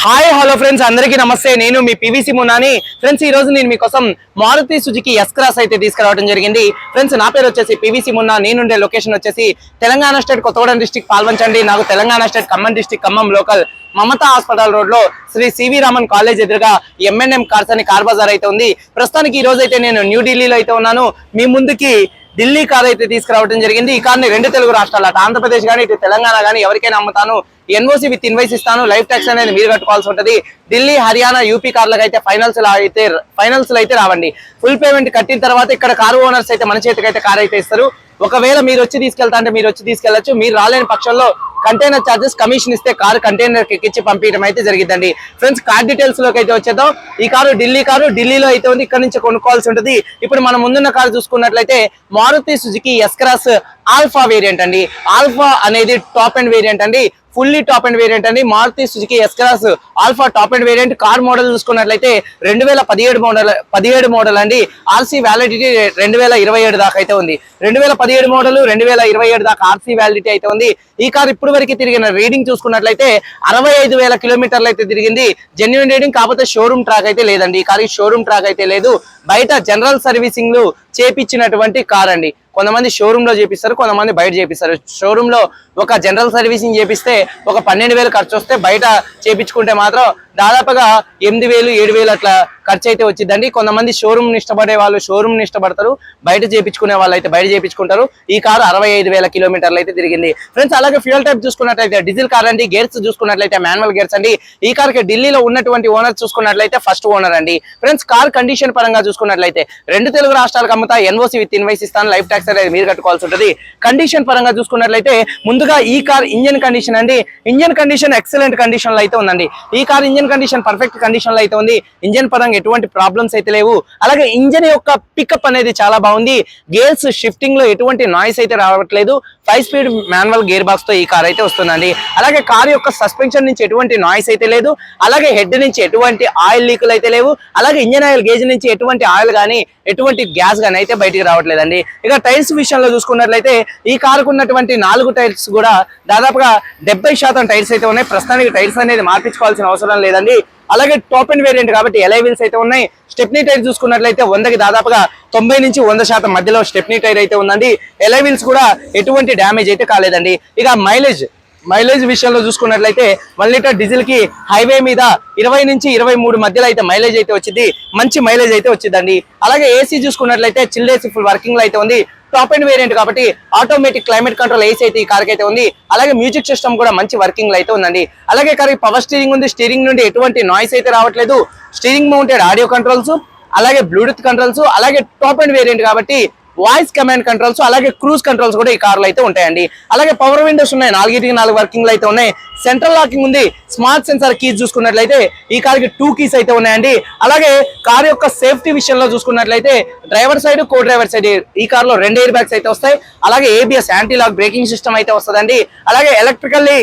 Hi hello friends అందరికీ నమస్తే. నేను మీ పివిసి మున్నాని. ఫ్రెండ్స్ ఈ రోజు నేను మీకోసం మారుతి సుజుకి ఎస్ క్రాస్ అయితే తీసుకురావడం జరిగింది. ఫ్రెండ్స్ నా పేరు వచ్చేసి పివిసి మున్నా. నేనుండే లొకేషన్ వచ్చేసి తెలంగాణ స్టేట్ కొత్తగూడెం డిస్టిక్ పాల్వంచండి. నాకు Telangana state Khammam district Khammam local Mamata hospital రోడ్లో శ్రీ సివి రామన్ కాలేజ్ ఎదురుగా ఎంఎన్ఎం కార్స్ అని కార్ బజార్ అయితే ఉంది. ప్రస్తుతానికి ఈ రోజు అయితే నేను న్యూఢిల్లీలో అయితే ఉన్నాను. మీ ముందుకి ఢిల్లీ కార్ అయితే తీసుకురావడం జరిగింది. ఈ కార్ని రెండు తెలుగు రాష్ట్రాలు అటు ఆంధ్రప్రదేశ్ కానీ ఇటు తెలంగాణ కానీ ఎవరికైనా అమ్ముతాను. ఎన్ఓసి విత్ ఇన్వైస్ ఇస్తాను. లైఫ్ ట్యాక్స్ అనేది మీరు కట్టుకోవాల్సి ఉంటుంది. ఢిల్లీ హర్యానా యూపీ కార్లకు అయితే ఫైనల్స్ అయితే ఫైనల్స్ అయితే రావండి. ఫుల్ పేమెంట్ కట్టిన తర్వాత ఇక్కడ కారు ఓనర్స్ అయితే మన చేతికి అయితే కార్ అయితే ఇస్తారు. ఒకవేళ మీరు వచ్చి తీసుకెళ్తా అంటే మీరు వచ్చి తీసుకెళ్ళొచ్చు మీరు రాలేని పక్షంలో కంటైనర్ చార్జెస్ కమిషన్ ఇస్తే కారు కంటైనర్ ఎక్కించి పంపించడం అయితే జరిగిందండి. ఫ్రెండ్స్ కార్ డీటెయిల్స్లోకి అయితే వచ్చేద్దాం. ఈ కారు ఢిల్లీ కారు ఢిల్లీలో అయితే ఉంది. ఇక్కడ నుంచి కొనుక్కోవాల్సి ఉంటుంది. ఇప్పుడు మనం ముందున్న కారు చూసుకున్నట్లయితే Maruti Suzuki S Cross Alpha variant అండి. ఆల్ఫా అనేది టాప్ అండ్ వేరియంట్ అండి. ఫుల్లీ టాప్ అండ్ వేరియంట్ అండి. Maruti Suzuki S Cross Alpha top end variant car model చూసుకున్నట్లయితే రెండు వేల పదిహేడు మోడల్ పదిహేడు మోడల్ అండి. ఆర్సీ వ్యాలిడిటీ రెండు వేల ఇరవై ఏడు దాకా అయితే ఉంది. రెండు వేల పదిహేడు మోడల్ రెండు వేల ఇరవై ఏడు దాకా ఆర్సీ వ్యాలిడిటీ అయితే ఉంది. ఈ కార్ ఇప్పుడు వరకు తిరిగిన రీడింగ్ చూసుకున్నట్లయితే అరవై ఐదు వేల కిలోమీటర్లు అయితే తిరిగింది. జెన్యున్ రీడింగ్ కాకపోతే షోరూమ్ ట్రాక్ అయితే లేదండి. ఈ కార్ షోరూమ్ ట్రాక్ అయితే లేదు. బయట జనరల్ సర్వీసింగ్ చేపించినటువంటి కార్ అండి. కొంతమంది షోరూంలో చేపిస్తారు కొంతమంది బయట చేపిస్తారు. షోరూమ్లో ఒక జనరల్ సర్వీసింగ్ చేపిస్తే ఒక పన్నెండు వేలు ఖర్చు వస్తే బయట చేపించుకుంటే మాత్రం దాదాపుగా ఎనిమిది వేలు ఏడు వేలు అట్లా ఖర్చు అయితే వచ్చిందండి. కొంతమంది షోరూమ్ ఇష్టపడే వాళ్ళు షోరూమ్ని ఇష్టపడతారు. బయట చేపించుకునే వాళ్ళు అయితే బయట చేపించుకుంటారు. ఈ కారు అరవై ఐదు వేల కిలోమీటర్లు అయితే తిరిగింది. ఫ్రెండ్స్ అలాగే ఫ్యూల్ టైప్ చూసుకున్నట్లయితే డీజిల్ కార్ అండి గేర్స్ చూసుకున్నట్లయితే మాన్యువల్ గేర్స్ అండి. ఈ కార్కి ఢిల్లీలో ఉన్నటువంటి ఓనర్ చూసుకున్నట్లయితే ఫస్ట్ ఓనర్ అండి. ఫ్రెండ్స్ కార్ కండిషన్ పరంగా చూసుకున్నట్లయితే రెండు తెలుగు రాష్ట్రాలకు అమ్ముతా ఎన్ఓసి విత్ ఇన్వైస్ ఇస్తాను లైఫ్ ట్యాక్స్ అనేది మీరు కట్టుకోవాల్సి ఉంటుంది. కండిషన్ పరంగా చూసుకున్నట్లయితే ముందుగా ఈ కార్ ఇంజన్ కండిషన్ అండి. ఇంజన్ కండిషన్ ఎక్సలెంట్ కండిషన్లో అయితే ఉందండి. ఈ కార్ ఇంజన్ కండిషన్ పర్ఫెక్ట్ కండిషన్లో అయితే ఉంది. ఇంజన్ పరంగా ఎటువంటి ప్రాబ్లమ్స్ అయితే లేవు. అలాగే ఇంజన్ యొక్క పికప్ అనేది చాలా బాగుంది. గేర్స్ షిఫ్టింగ్లో ఎటువంటి నాయిస్ అయితే రావట్లేదు. ఫైవ్ స్పీడ్ మాన్యువల్ గేర్ బాక్స్తో ఈ కార్ అయితే వస్తుందండి. అలాగే కార్ యొక్క సస్పెన్షన్ నుంచి ఎటువంటి నాయిస్ అయితే లేదు. అలాగే హెడ్ నుంచి ఎటువంటి ఆయిల్ లీకులు అయితే లేవు. అలాగే ఇంజన్ ఆయిల్ గేజ్ నుంచి ఎటువంటి ఆయిల్ కానీ ఎటువంటి గ్యాస్ కానీ అయితే బయటికి రావట్లేదండి. ఇక టైర్స్ విషయంలో చూసుకున్నట్లయితే ఈ కారుకు ఉన్నటువంటి నాలుగు టైర్స్ కూడా దాదాపుగా డెబ్బై శాతం టైర్స్ అయితే ఉన్నాయి. ప్రస్తుతానికి టైర్స్ అనేది మార్పించుకోవాల్సిన అవసరం లేదు. లేదండి. అలాగే టాప్ అండ్ వేరియంట్ కాబట్టి ఎలైవిల్స్ అయితే ఉన్నాయి. స్టెప్నీ టైర్ చూసుకున్నట్లయితే వందకి దాదాపుగా తొంభై నుంచి వంద శాతం మధ్యలో స్టెప్నీ టైర్ అయితే ఉందండి. ఎలైవిల్స్ కూడా ఎటువంటి డ్యామేజ్ అయితే కాలేదండి. ఇక మైలేజ్ మైలేజ్ విషయంలో చూసుకున్నట్లయితే వన్ లీటర్ డీజిల్కి హైవే మీద ఇరవై నుంచి ఇరవై మూడు మధ్యలో అయితే మైలేజ్ అయితే వచ్చింది. మంచి మైలేజ్ అయితే వచ్చిందండి. అలాగే ఏసీ చూసుకున్నట్లయితే చిల్ ఏసీ ఫుల్ వర్కింగ్లో అయితే ఉంది. టాప్ అండ్ వేరియంట్ కాబట్టి ఆటోమేటిక్ క్లైమేట్ కంట్రోల్ ఏసీ అయితే ఈ కార్ అయితే ఉంది. అలాగే మ్యూజిక్ సిస్టమ్ కూడా మంచి వర్కింగ్లో అయితే ఉందండి. అలాగే కార్ పవర్ స్టీరింగ్ ఉంది. స్టీరింగ్ నుండి ఎటువంటి నాయిస్ అయితే రావట్లేదు. స్టీరింగ్ మౌంటెడ్ ఆడియో కంట్రోల్స్ అలాగే బ్లూటూత్ కంట్రోల్స్ అలాగే టాప్ అండ్ వేరియంట్ కాబట్టి వాయిస్ కమాండ్ కంట్రోల్స్ అలాగే క్రూజ్ కంట్రోల్స్ కూడా ఈ కార్లో అయితే ఉంటాయండి. అలాగే పవర్ విండోస్ ఉన్నాయి నాలుగిటికి నాలుగు వర్కింగ్లు అయితే ఉన్నాయి. సెంట్రల్ లాకింగ్ ఉంది స్మార్ట్ సెన్సార్ కీస్ చూసుకున్నట్లయితే ఈ కార్కి టూ కీస్ అయితే ఉన్నాయండి. అలాగే కార్ యొక్క సేఫ్టీ విషయంలో చూసుకున్నట్లయితే driver side co driver side ఈ కార్లో రెండు ఎయిర్ బ్యాగ్స్ అయితే వస్తాయి. అలాగే ABS anti lock braking system అయితే వస్తుందండి. అలాగే ఎలక్ట్రికల్లీ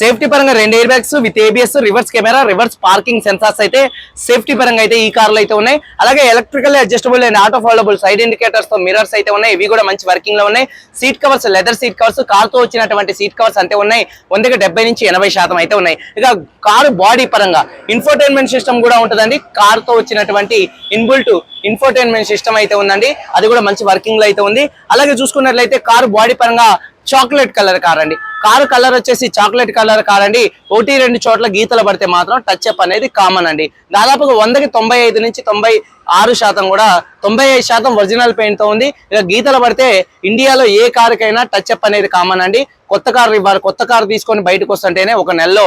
సేఫ్టీ పరంగా రెండు air bags with ABS reverse camera reverse parking sensors అయితే సేఫ్టీ పరంగా అయితే ఈ కార్లు అయితే ఉన్నాయి. అలాగే electrical adjustable and auto foldable side ఇండికేటర్స్తో mirrors అయితే ఉన్నాయి. ఇవి కూడా మంచి వర్కింగ్లో ఉన్నాయి. Seat covers leather seat covers కార్తో వచ్చినటువంటి సీట్ కవర్స్ అంతే ఉన్నాయి. వందకి డెబ్బై నుంచి ఎనభై శాతం అయితే ఉన్నాయి. ఇక కారు బాడీ పరంగా ఇన్ఫోటైన్మెంట్ సిస్టమ్ కూడా ఉంటుందండి. కార్తో వచ్చినటువంటి ఇన్బుల్ట్ ఇన్ఫోటైన్మెంట్ సిస్టమ్ అయితే ఉందండి. అది కూడా మంచి వర్కింగ్లో అయితే ఉంది. అలాగే చూసుకున్నట్లయితే కారు బాడీ పరంగా చాక్లెట్ కలర్ కార్ అండి కారు కలర్ వచ్చేసి చాక్లెట్ కలర్ కార్ అండి ఒకటి రెండు చోట్ల గీతలు పడితే మాత్రం టచ్ అప్ అనేది కామన్ అండి. దాదాపుగా వందకి తొంభై ఐదు నుంచి తొంభై ఆరు శాతం కూడా తొంభై ఐదు శాతం ఒరిజినల్ పెయింట్తో ఉంది. ఇక గీతలు పడితే ఇండియాలో ఏ కారుకైనా టచ్ అప్ అనేది కామన్ అండి. కొత్త కారు ఇవ్వాలి కొత్త కారు తీసుకొని బయటకు వస్తుంటేనే ఒక నెలలో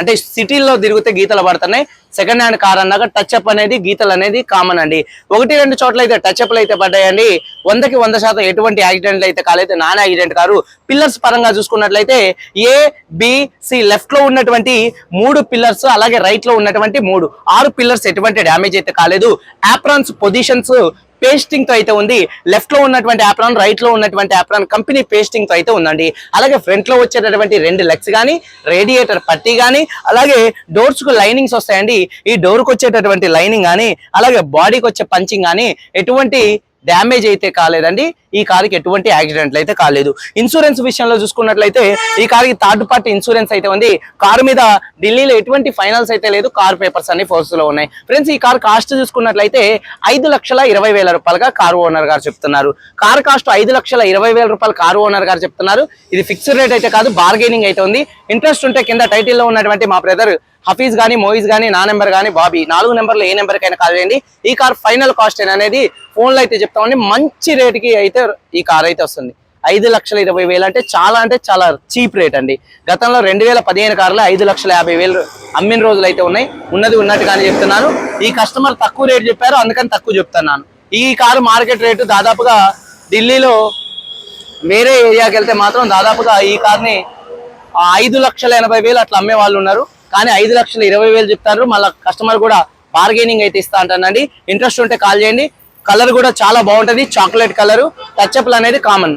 అంటే సిటీల్లో తిరిగితే గీతలు పడుతున్నాయి. సెకండ్ హ్యాండ్ కార్ అన్నాక టచ్ అప్ అనేది గీతలు అనేది కామన్ అండి. ఒకటి రెండు చోట్ల అయితే టచ్అప్లు అయితే పడ్డాయండి. వందకి వంద శాతం ఎటువంటి యాక్సిడెంట్లు అయితే కాలేదు. Non accident car. పిల్లర్స్ పరంగా చూసుకున్నట్లయితే ఏ బిసి లెఫ్ట్లో ఉన్నటువంటి మూడు పిల్లర్స్ అలాగే రైట్లో ఉన్నటువంటి మూడు. ఆరు పిల్లర్స్ ఎటువంటి డ్యామేజ్ అయితే కాలేదు. ఆప్రాన్స్ పొజిషన్స్ పేస్టింగ్తో అయితే ఉంది. లెఫ్ట్లో ఉన్నటువంటి యాప్రాన్ రైట్లో ఉన్నటువంటి యాప్రాన్ కంపెనీ పేస్టింగ్తో అయితే ఉందండి. అలాగే ఫ్రంట్లో వచ్చేటటువంటి రెండు లెగ్స్ కానీ రేడియేటర్ పట్టీ కానీ అలాగే డోర్స్కు లైనింగ్స్ వస్తాయండి. ఈ డోర్కు వచ్చేటటువంటి లైనింగ్ కానీ అలాగే బాడీకి వచ్చే పంచింగ్ కానీ ఎటువంటి డ్యామేజ్ అయితే కాలేదండి. ఈ కారుకి ఎటువంటి యాక్సిడెంట్లు అయితే కాలేదు. ఇన్సూరెన్స్ విషయంలో చూసుకున్నట్లయితే ఈ కారుకి థర్డ్ పార్టీ ఇన్సూరెన్స్ అయితే ఉంది. కారు మీద ఢిల్లీలో ఎటువంటి ఫైనల్స్ అయితే లేదు. కార్ పేపర్స్ అన్ని ఫోర్స్లో ఉన్నాయి. ఫ్రెండ్స్ ఈ కార్ కాస్ట్ చూసుకున్నట్లయితే ఐదు లక్షల ఇరవై వేల రూపాయలుగా కారు ఓనర్ గారు చెప్తున్నారు. కార్ కాస్ట్ ఐదు లక్షల ఇరవై వేల రూపాయలు కారు ఓనర్ గారు చెప్తున్నారు. ఇది ఫిక్స్డ్ రేట్ అయితే కాదు బార్గెనింగ్ అయితే ఉంది. ఇంట్రెస్ట్ ఉంటే కింద టైటిల్లో ఉన్నటువంటి మా బ్రదర్ హఫీజ్ గానీ మోయిజ్ గానీ నా నెంబర్ గానీ బాబీ నాలుగు నెంబర్లు ఏ నెంబర్ కైనా కాల్ చేయండి. ఈ కార్ ఫైనల్ కాస్ట్ అనేది ఫోన్లో అయితే చెప్తామండి మంచి రేట్కి అయితే ఈ కార్ అయితే వస్తుంది. ఐదు లక్షల ఇరవై వేలు అంటే చాలా అంటే చాలా చీప్ రేట్ అండి. గతంలో రెండు వేల పదిహేను కార్లు ఐదు లక్షల యాభై వేలు అమ్మిన రోజులు అయితే ఉన్నాయి. ఉన్నది ఉన్నట్టుగానే చెప్తున్నాను. ఈ కస్టమర్ తక్కువ రేట్ చెప్పారు అందుకని తక్కువ చెప్తున్నాను. ఈ కారు మార్కెట్ రేటు దాదాపుగా ఢిల్లీలో వేరే ఏరియాకి వెళ్తే మాత్రం దాదాపుగా ఈ కార్ని ఐదు లక్షల ఎనభై వేలు అట్లా అమ్మే వాళ్ళు ఉన్నారు. కానీ ఐదు లక్షల ఇరవై వేలు చెప్తారు. మళ్ళీ కస్టమర్ కూడా బార్గెనింగ్ అయితే ఇస్తా అంటానండి ఇంట్రెస్ట్ ఉంటే కాల్ చేయండి. కలర్ కూడా చాలా బాగుంటుంది. చాక్లెట్ కలర్ టచ్అప్లు అనేది కామన్.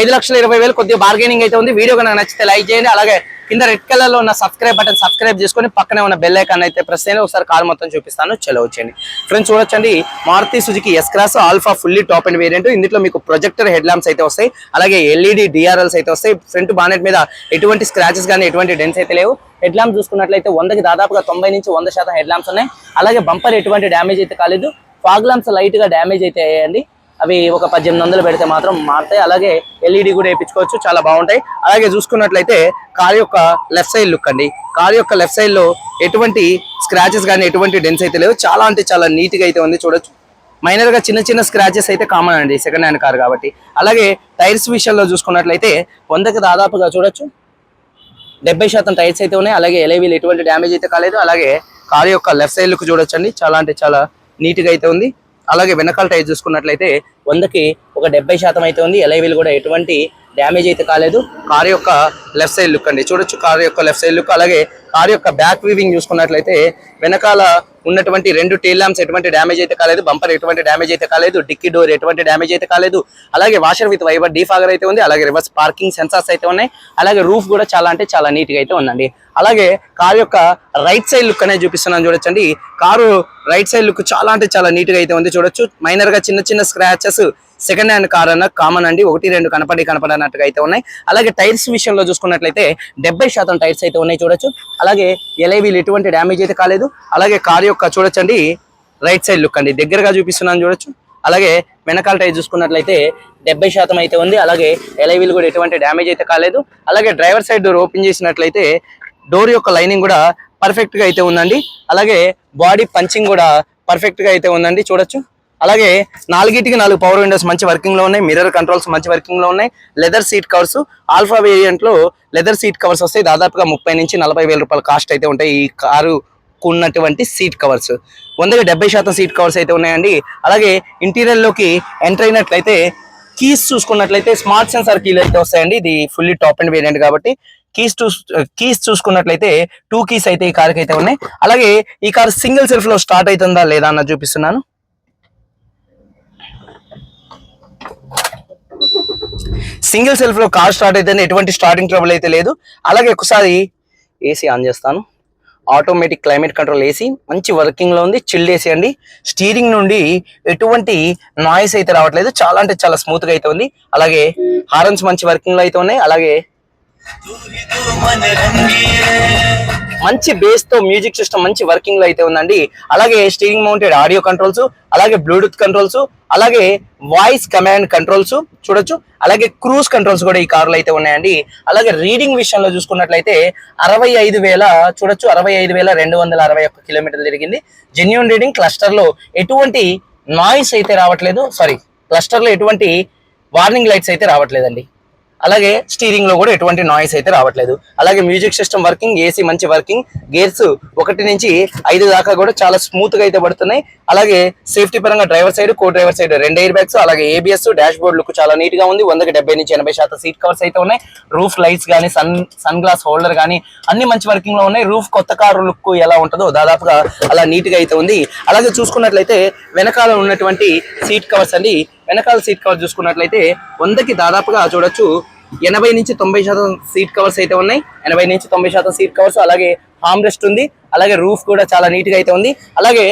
ఐదు లక్షల ఇరవై వేలు కొద్దిగా బార్గెనింగ్ అయితే ఉంది. వీడియో కనుక నచ్చితే లైక్ చేయండి. అలాగే కింద రెడ్ కలర్లో ఉన్న సబ్స్క్రైబ్ బటన్ సబ్స్క్రైబ్ చేసుకొని పక్కనే ఉన్న బెల్ ఐకాన్ అయితే ప్రెస్ చేయండి. ఒకసారి కాల్ మొత్తం చూపిస్తాను. చలో వచ్చేయండి. ఫ్రెండ్స్ చూడొచ్చండి. Maruti Suzuki S Cross Alpha fully top end variant ఇందులో మీకు ప్రొజెక్టర్ హెడ్ ల్యాంప్స్ అయితే వస్తాయి. అలాగే ఎల్ఈడి డిఆర్ఎల్స్ అయితే వస్తాయి. ఫ్రంట్ బానెట్ మీద ఎటువంటి స్క్రాచెస్ కానీ ఎటువంటి డెన్స్ అయితే లేవు. హెడ్ ల్యాంప్ చూసుకున్నట్లయితే వందకి దాదాపుగా తొంభై నుంచి వంద శాతం హెడ్ ల్యాంప్స్ ఉన్నాయి. అలాగే బంపర్ ఎటువంటి డ్యామేజ్ అయితే కాలేదు. ఫాగ్ ల్యాంప్స్ లైట్గా డ్యామేజ్ అయితే అయ్యాయండి. అవి ఒక పద్దెనిమిది వందలు పెడితే మాత్రం మారుతాయి. అలాగే ఎల్ఈడి కూడా వేయించుకోవచ్చు. చాలా బాగుంటాయి. అలాగే చూసుకున్నట్లయితే కార్ యొక్క లెఫ్ట్ సైడ్ లుక్ అండి. కార్ యొక్క లెఫ్ట్ సైడ్లో ఎటువంటి స్క్రాచెస్ కానీ ఎటువంటి డెన్స్ అయితే లేవు. చాలా అంటే చాలా నీట్గా అయితే ఉంది. చూడొచ్చు. మైనర్గా చిన్న చిన్న స్క్రాచెస్ అయితే కామన్ అండి సెకండ్ హ్యాండ్ కార్ కాబట్టి. అలాగే టైర్స్ విషయంలో చూసుకున్నట్లయితే వందకి దాదాపుగా చూడొచ్చు. డెబ్బై శాతం టైర్స్ అయితే ఉన్నాయి. అలాగే ఎలైవీలు ఎటువంటి డ్యామేజ్ అయితే కాలేదు. అలాగే కార్ యొక్క లెఫ్ట్ సైడ్ లుక్ చూడొచ్చండి. చాలా అంటే చాలా నీట్గా అయితే ఉంది. అలాగే వెనకాల టైర్ చూసుకున్నట్లయితే వందకి ఒక డెబ్బై శాతం అయితే ఉంది. ఎలైవీలు కూడా ఎటువంటి డ్యామేజ్ అయితే కాలేదు. కార్ యొక్క లెఫ్ట్ సైడ్ లుక్ అండి. చూడొచ్చు కార్ యొక్క లెఫ్ట్ సైడ్ లుక్. అలాగే కార్ యొక్క బ్యాక్ వీవింగ్ చూసుకున్నట్లయితే వెనకాల ఉన్నటువంటి రెండు టైల్ ల్యాంప్స్ ఎటువంటి డ్యామేజ్ అయితే కాలేదు బంపర్ ఎటువంటి డ్యామేజ్ అయితే కాలేదు డిక్కీ డోర్ ఎటువంటి డ్యామేజ్ అయితే కాలేదు అలాగే వాషర్ విత్ వైబర్ డీఫాగర్ అయితే ఉంది అలాగే రివర్స్ పార్కింగ్ సెన్సార్స్ అయితే ఉన్నాయి అలాగే రూఫ్ కూడా చాలా అంటే చాలా నీట్గా అయితే ఉందండి. అలాగే కార్ యొక్క రైట్ సైడ్ లుక్ అనేది చూపిస్తున్నాను చూడొచ్చండి. కారు రైట్ సైడ్ లుక్ చాలా అంటే చాలా నీట్గా అయితే ఉంది చూడొచ్చు. మైనర్గా చిన్న చిన్న స్క్రాచెస్ సెకండ్ హ్యాండ్ కార్ అన్న కామన్ అండి. ఒకటి రెండు కనపడి కనపడనట్టుగా అయితే ఉన్నాయి. అలాగే టైర్స్ విషయంలో చూసుకున్నట్లయితే డెబ్బై శాతం టైర్స్ అయితే ఉన్నాయి చూడొచ్చు. అలాగే ఎలైవీలు ఎటువంటి డ్యామేజ్ అయితే కాలేదు. అలాగే కార్ యొక్క చూడొచ్చండి. రైట్ సైడ్ లుక్ అండి. దగ్గరగా చూపిస్తున్నాను చూడొచ్చు. అలాగే వెనకాల టైర్ చూసుకున్నట్లయితే డెబ్బై శాతం అయితే ఉంది. అలాగే ఎలైవీలు కూడా ఎటువంటి డ్యామేజ్ అయితే కాలేదు. అలాగే డ్రైవర్ సైడ్ డోర్ ఓపెన్ చేసినట్లయితే డోర్ యొక్క లైనింగ్ కూడా పర్ఫెక్ట్గా అయితే ఉందండి. అలాగే బాడీ పంచింగ్ కూడా పర్ఫెక్ట్గా అయితే ఉందండి. చూడొచ్చు. అలాగే నాలుగిటికి నాలుగు పవర్ విండోస్ మంచి వర్కింగ్లో ఉన్నాయి. మిర్రర్ కంట్రోల్స్ మంచి వర్కింగ్లో ఉన్నాయి. లెదర్ సీట్ కవర్స్ ఆల్ఫా వేరియంట్లో లెదర్ సీట్ కవర్స్ వస్తాయి దాదాపుగా ముప్పై నుంచి నలభై రూపాయల కాస్ట్ అయితే ఉంటాయి. ఈ కారు ఉన్నటువంటి సీట్ కవర్స్ వందకి డెబ్బై శాతం సీట్ కవర్స్ అయితే ఉన్నాయండి. అలాగే ఇంటీరియర్లోకి ఎంటర్ అయినట్లయితే కీస్ చూసుకున్నట్లయితే స్మార్ట్ సెన్సార్ కీలు అయితే వస్తాయండి. ఇది ఫుల్లీ టాప్ అండ్ వేరియంట్ కాబట్టి కీస్ చూ కీస్ చూసుకున్నట్లయితే టూ కీస్ అయితే ఈ కార్కి అయితే ఉన్నాయి. అలాగే ఈ కార్ సింగిల్ సెల్ఫ్లో స్టార్ట్ అవుతుందా లేదా అన్నది చూపిస్తున్నాను. సింగిల్ సెల్ఫ్లో కార్ స్టార్ట్ అయితే ఎటువంటి స్టార్టింగ్ ట్రబుల్ అయితే లేదు. అలాగే ఒకసారి ఏసీ ఆన్ చేస్తాను. ఆటోమేటిక్ క్లైమేట్ కంట్రోల్ ఏసీ మంచి వర్కింగ్లో ఉంది చిల్డ్ ఏసీ అండి. స్టీరింగ్ నుండి ఎటువంటి నాయిస్ అయితే రావట్లేదు. చాలా అంటే చాలా స్మూత్గా అయితే ఉంది. అలాగే హారన్స్ మంచి వర్కింగ్లో అయితే ఉన్నాయి. అలాగే మంచి బేస్తో మ్యూజిక్ సిస్టమ్ మంచి వర్కింగ్లో అయితే ఉందండి. అలాగే స్టీరింగ్ మౌంటెడ్ ఆడియో కంట్రోల్స్ అలాగే బ్లూటూత్ కంట్రోల్స్ అలాగే వాయిస్ కమాండ్ కంట్రోల్స్ చూడొచ్చు. అలాగే క్రూజ్ కంట్రోల్స్ కూడా ఈ కార్లో అయితే ఉన్నాయండి. అలాగే రీడింగ్ విషయంలో చూసుకున్నట్లయితే అరవై ఐదు వేల చూడొచ్చు. అరవై ఐదు వేల రెండు వందల అరవై ఒక్క కిలోమీటర్లు తిరిగింది. జెన్యున్ రీడింగ్ క్లస్టర్లో ఎటువంటి నాయిస్ అయితే రావట్లేదు. సారీ క్లస్టర్లో ఎటువంటి వార్నింగ్ లైట్స్ అయితే రావట్లేదండి. అలాగే స్టీరింగ్లో కూడా ఎటువంటి నాయిస్ అయితే రావట్లేదు. అలాగే మ్యూజిక్ సిస్టమ్ వర్కింగ్ ఏసీ మంచి వర్కింగ్ గేర్స్ ఒకటి నుంచి ఐదు దాకా కూడా చాలా స్మూత్గా అయితే పడుతున్నాయి. అలాగే సేఫ్టీ పరంగా driver side co driver side రెండు ఎయిర్ బ్యాగ్స్ అలాగే ఏబిఎస్ డాష్ బోర్డ్ లుక్ చాలా నీట్గా ఉంది. వందకి డెబ్బై నుంచి ఎనభై శాతం సీట్ కవర్స్ అయితే ఉన్నాయి. రూఫ్ లైట్స్ కానీ సన్ సన్ గ్లాస్ హోల్డర్ కానీ అన్ని మంచి వర్కింగ్లో ఉన్నాయి. రూఫ్ కొత్త కారు లుక్ ఎలా ఉంటుందో దాదాపుగా అలా నీట్గా అయితే ఉంది. అలాగే చూసుకున్నట్లయితే వెనకాల ఉన్నటువంటి సీట్ కవర్స్ అండి వెనకాల సీట్ కవర్ చూసుకున్నట్లయితే వందకి దాదాపుగా చూడొచ్చు. ఎనభై నుంచి తొంభై శాతం సీట్ కవర్స్ అయితే ఉన్నాయి. ఎనభై నుంచి తొంభై శాతం సీట్ కవర్స్ అలాగే హామ్ రెస్ట్ ఉంది. అలాగే రూఫ్ కూడా చాలా నీట్గా అయితే ఉంది. అలాగే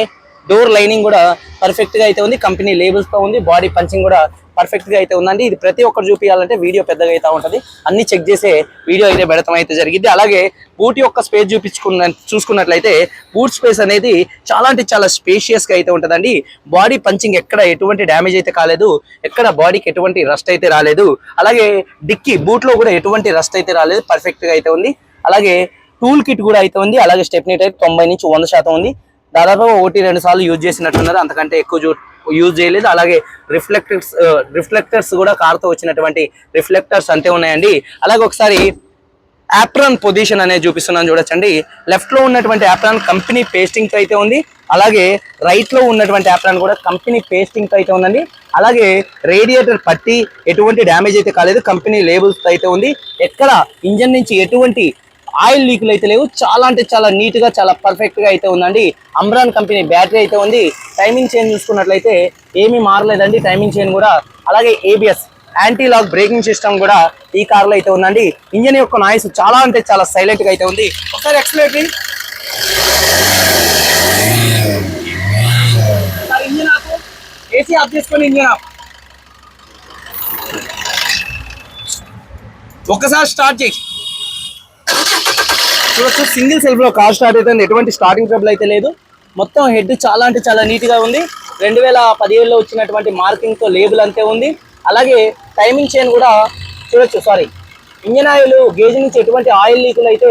డోర్ లైనింగ్ కూడా పర్ఫెక్ట్గా అయితే ఉంది. కంపెనీ లేబుల్స్తో ఉంది. బాడీ పంచింగ్ కూడా పర్ఫెక్ట్గా అయితే ఉందండి. ఇది ప్రతి ఒక్కరు చూపించాలంటే వీడియో పెద్దగా అయితే ఉంటుంది. అన్ని చెక్ చేసే వీడియో అయితే పెడతాం అయితే జరిగింది. అలాగే బూట్ యొక్క స్పేస్ చూపించుకున్న చూసుకున్నట్లయితే బూట్ స్పేస్ అనేది చాలా అంటే చాలా స్పేషియస్గా అయితే ఉంటుందండి. బాడీ పంచింగ్ ఎక్కడ ఎటువంటి డ్యామేజ్ అయితే కాలేదు. ఎక్కడ బాడీకి ఎటువంటి రస్ట్ అయితే రాలేదు. అలాగే డిక్కీ బూట్లో కూడా ఎటువంటి రస్ట్ అయితే రాలేదు. పర్ఫెక్ట్గా అయితే ఉంది. అలాగే టూల్ కిట్ కూడా అయితే ఉంది. అలాగే స్టెప్నీ టైప్ తొంభై నుంచి వంద శాతం ఉంది. దాదాపు ఒకటి రెండు సార్లు యూజ్ చేసినట్టున్నారు. అంతకంటే ఎక్కువ చూ యూజ్ చేయలేదు. అలాగే రిఫ్లెక్టర్స్ రిఫ్లెక్టర్స్ uh, కూడా కార్తో వచ్చినటువంటి రిఫ్లెక్టర్స్ అంతే ఉన్నాయండి. అలాగే ఒకసారి యాప్రాన్ పొజిషన్ అనేది చూపిస్తున్నాను చూడొచ్చండి. లెఫ్ట్లో ఉన్నటువంటి యాప్రాన్ కంపెనీ పేస్టింగ్తో అయితే ఉంది. అలాగే రైట్లో ఉన్నటువంటి యాప్రాన్ కూడా కంపెనీ పేస్టింగ్తో అయితే ఉందండి. అలాగే రేడియేటర్ పట్టి ఎటువంటి డ్యామేజ్ అయితే కాలేదు. కంపెనీ లేబుల్స్తో అయితే ఉంది. ఎక్కడ ఇంజన్ నుంచి ఎటువంటి ఆయిల్ లీకులు అయితే లేవు. చాలా అంటే చాలా నీట్గా చాలా పర్ఫెక్ట్గా అయితే ఉందండి. అమ్రాన్ కంపెనీ బ్యాటరీ అయితే ఉంది. టైమింగ్ చైన్ చూసుకున్నట్లయితే ఏమీ మారలేదండి. టైమింగ్ చైన్ కూడా. అలాగే ABS anti lock braking system కూడా ఈ కార్లో అయితే ఉందండి. ఇంజన్ యొక్క నాయిస్ చాలా అంటే చాలా సైలెంట్గా అయితే ఉంది. ఒకసారి explain engine off AC off చేసుకొని ఇంజన్ ఒకసారి ఒక్కసారి స్టార్ట్ చేసి చూడొచ్చు. సింగిల్ సెల్ఫ్లో కార్ స్టార్ట్ అయితే ఎటువంటి స్టార్టింగ్ ట్రబుల్ అయితే లేదు. మొత్తం హెడ్ చాలా అంటే చాలా నీట్గా ఉంది. రెండు వేల పదిహేడులో వచ్చినటువంటి మార్కింగ్తో లేబుల్ అంతే ఉంది. అలాగే టైమింగ్ చైన్ కూడా చూడొచ్చు. సారీ ఇంజన్ ఆయిల్ గేజ్ నుంచి ఎటువంటి ఆయిల్ లీకులు అయితే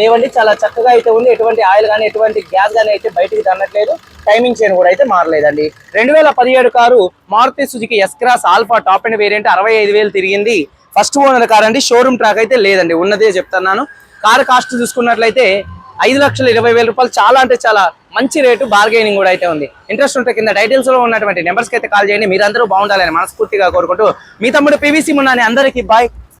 లేవండి. చాలా చక్కగా అయితే ఉంది. ఎటువంటి ఆయిల్ కానీ ఎటువంటి గ్యాస్ కానీ అయితే బయటికి తన్నట్లేదు. టైమింగ్ చైన్ కూడా అయితే మారలేదండి. రెండు వేల పదిహేడు car Maruti Suzuki S Cross Alpha top end variant అరవై ఐదు వేలు తిరిగింది. ఫస్ట్ ఓనర్ కార్ అండి షోరూమ్ ట్రాక్ అయితే లేదండి. ఉన్నదే చెప్తున్నాను. కార్ కాస్ట్ చూసుకున్నట్లయితే ఐదు లక్షల ఇరవై వేల రూపాయలు చాలా అంటే చాలా మంచి రేటు బార్గెనింగ్ కూడా అయితే ఉంది. ఇంట్రెస్ట్ ఉంటే కింద టైటిల్స్లో ఉన్నటువంటి నెంబర్స్కి అయితే కాల్ చేయండి. మీరందరూ బాగుండాలని మనస్ఫూర్తిగా కోరుకుంటూ మీ తమ్ముడు పీవీసీ మున్నాని అందరికీ బాయ్